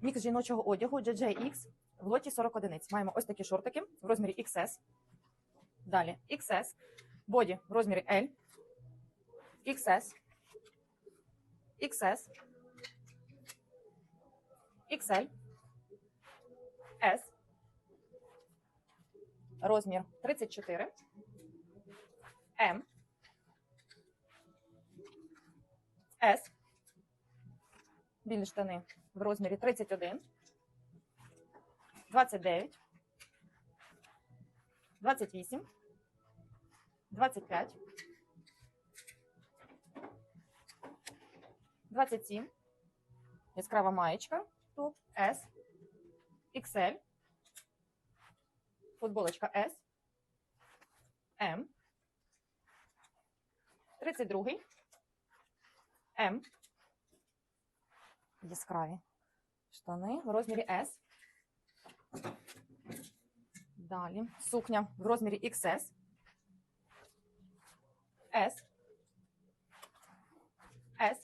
Мікс жіночого одягу JJX в лоті 40 одиниць. Маємо ось такі шортики в розмірі XS. Далі XS. Боді в розмірі L. XS. XS. XL. S. Розмір 34. М. С. Білі штани в розмірі 31. 29. 28. 25. 27. Яскрава маєчка. Топ. S. XL. Футболочка S. M. 32. М. Яскраві штани в розмірі S. Далі сукня в розмірі XS. S. S.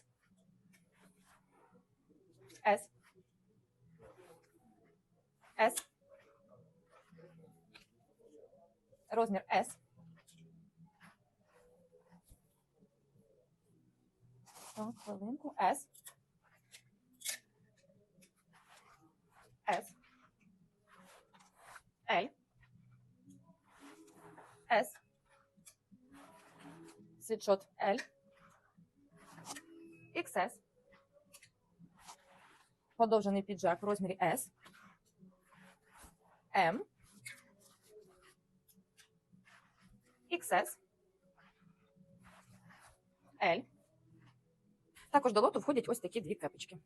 S. S. Розмір S. Так, хвилинку. S. L. S. Світшот L. XS. Подовжений піджак в розмірі S. M. XS. L. Також до лоту входять ось такі дві кепочки.